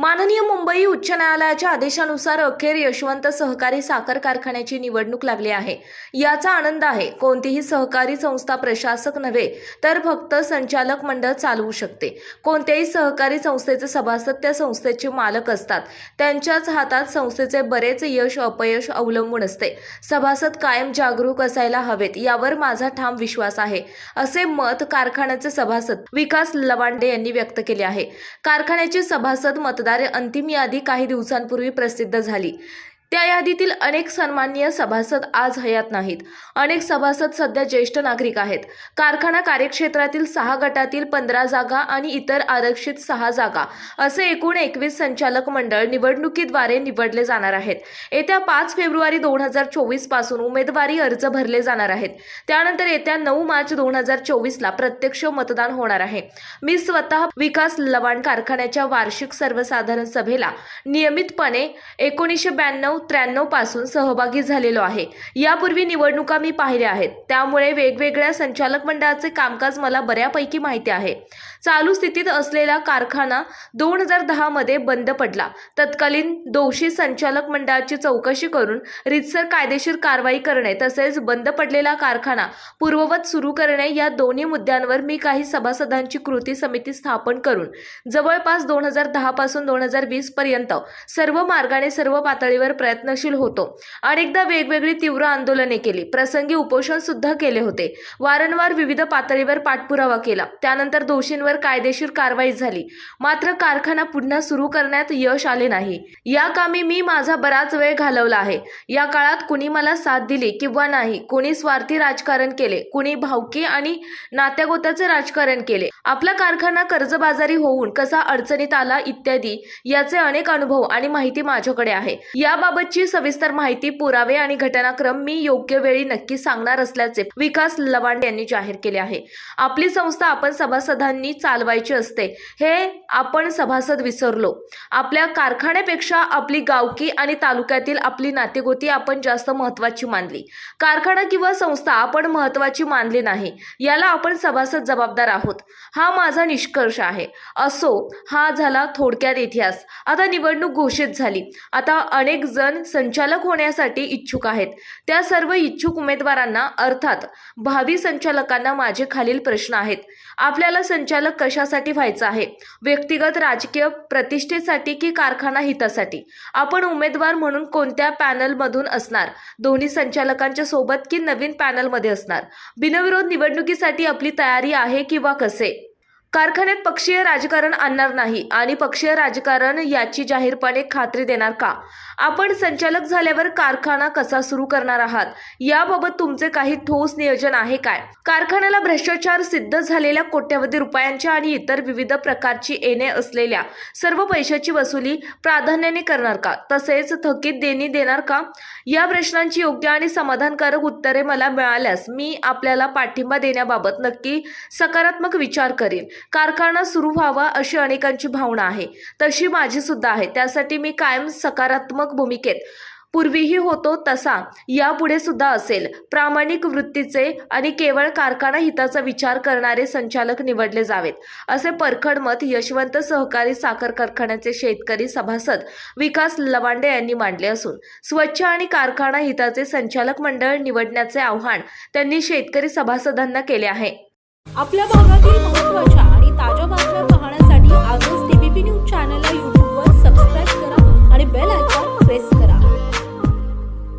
माननीय मुंबई उच्च न्यायालयाच्या आदेशानुसार अखेर यशवंत सहकारी साखर कारखान्याची निवडणूक लागली आहे. याचा आनंद आहे. कोणतीही सहकारी संस्था प्रशासक नव्हे तर फक्त संचालक मंडळ चालवू शकते. कोणत्याही सहकारी संस्थेचे सभासद त्या संस्थेचे मालक असतात. त्यांच्याच हातात संस्थेचे बरेच यश अपयश अवलंबून असते. सभासद कायम जागरूक असायला हवेत यावर माझा ठाम विश्वास आहे असे मत कारखान्याचे सभासद विकास लवांडे यांनी व्यक्त केले आहे. कारखान्याचे सभासद मतदार अंतिम यादी काही दिवसांपूर्वी प्रसिद्ध झाली. त्या यादीतील अनेक सन्माननीय सभासद आज हयात नाहीत. अनेक सभासद सध्या ज्येष्ठ नागरिक आहेत. कारखाना कार्यक्षेत्रातील सहा गटातील पंधरा जागा आणि इतर आरक्षित सहा जागा असे एकूण एकवीस संचालक मंडळ निवडणुकीद्वारे निवडले जाणार आहेत. येत्या पाच फेब्रुवारी दोन हजार चोवीसपासून उमेदवारी अर्ज भरले जाणार आहेत. त्यानंतर येत्या नऊ मार्च दोन हजार चोवीसला प्रत्यक्ष मतदान होणार आहे. मी स्वतः विकास लवाण कारखान्याच्या वार्षिक सर्वसाधारण सभेला नियमितपणे एकोणीसशे ब्याण्णव त्र्याण्णवपासून सहभागी झालेलो आहे. यापूर्वी निवडणुका मी पाहिल्या आहेत. त्यामुळे वेगवेगळ्या संचालक मंडळाचे कामकाज मला बऱ्यापैकी माहिती आहे. चालू स्थितीत असलेला कारखाना दोन हजार दहामध्ये बंद पडला. तत्कालीन दोषी संचालक मंडळाची चौकशी करून रितसर कायदेशीर कारवाई करणे तसेच बंद पडलेला कारखाना पूर्ववत सुरू करणे या दोन्ही मुद्द्यांवर मी काही सभासदांची कृती समिती स्थापन करून जवळपास दोन हजार दहापासून दोन हजार वीसपर्यंत सर्व मार्गाने सर्व पातळीवर प्रयत्नशील होतो. अनेकदा वेगवेगळी तीव्र आंदोलने केली. प्रसंगी उपोषण सुद्धा केले होते. वारंवार विविध पातळीवर पाठपुरावा केला. त्यानंतर दोषींवर कायदेशीर कारवाई झाली. मात्र कारखाना पुन्हा सुरू करण्यात यश आले नाही. या कामी मी माझा बराच वेळ घालवला आहे. या काळात कुणी मला साथ दिली किंवा नाही कुणी स्वार्थी राजकारण केले कुणी भावकी आणि नात्यागोताचे राजकारण केले. आपला कारखाना कर्जबाजारी होऊन कसा अडचणीत आला इत्यादी याचे अनेक अनुभव आणि माहिती माझ्याकडे आहे. याबाबत याबाबतची सविस्तर माहिती पुरावे आणि घटनाक्रम मी योग्य वेळी नक्की सांगणार असल्याचे विकास लवांड यांनी जाहीर केले आहे. आपली संस्था आपण सभासदांनी चालवायची असते हे आपण सभासद विसरलो. आपल्या कारखान्यापेक्षा आपली गावकी आणि तालुक्यातील आपली नातेगोती आपण जास्त महत्वाची मानली. कारखाना किंवा संस्था आपण महत्वाची मानली नाही याला आपण सभासद जबाबदार आहोत. हा माझा निष्कर्ष आहे. असो हा झाला थोडक्यात इतिहास. आता निवडणूक घोषित झाली. आता अनेक जण संचालक होण्यासाठी इच्छुक आहेत. त्या सर्व इच्छुक उमेदवारांना अर्थात भावी संचालकांना माझे खालील प्रश्न आहेत. आपल्याला संचालक कशासाठी व्हायचं आहे? व्यक्तिगत राजकीय प्रतिष्ठेसाठी की कारखाना हितासाठी? आपण उमेदवार म्हणून कोणत्या पॅनलमधून असणार? दोन्ही संचालकांच्या सोबत की नवीन पॅनलमध्ये असणार? बिनविरोध निवडणुकीसाठी आपली तयारी आहे किंवा कसे? कारखान्यात पक्षीय राजकारण आणणार नाही आणि पक्षीय राजकारण याची जाहीरपणे खात्री देणार का? आपण संचालक झाल्यावर कारखाना कसा सुरू करणार आहात? याबाबत तुमचे काही ठोस नियोजन आहे काय? कारखान्याला भ्रष्टाचार सिद्ध झालेल्या कोट्यवधी रुपयांच्या आणि इतर विविध प्रकारची येणे असलेल्या सर्व पैशाची वसुली प्राधान्याने करणार का? तसेच थकीत देणी देणार का? या प्रश्नांची योग्य आणि समाधानकारक उत्तरे मला मिळाल्यास मी आपल्याला पाठिंबा देण्याबाबत नक्की सकारात्मक विचार करेन. कारखाना सुरू व्हावा अशी अनेकांची भावना आहे. तशी माझी सुद्धा आहे. त्यासाठी मी कायम सकारात्मक भूमिकेत पूर्वीही होतो तसा यापुढे सुद्धा असेल. प्रामाणिक वृत्तीचे आणि केवळ कारखाना हिताचा विचार करणारे संचालक निवडले जावेत. असे परखड मत यशवंत सहकारी साखर कारखान्याचे शेतकरी सभासद विकास लवांडे यांनी मांडले असून स्वच्छ आणि कारखाना हिताचे संचालक मंडळ निवडण्याचे आव्हान त्यांनी शेतकरी सभासदांना केले आहे. आपल्या भागातील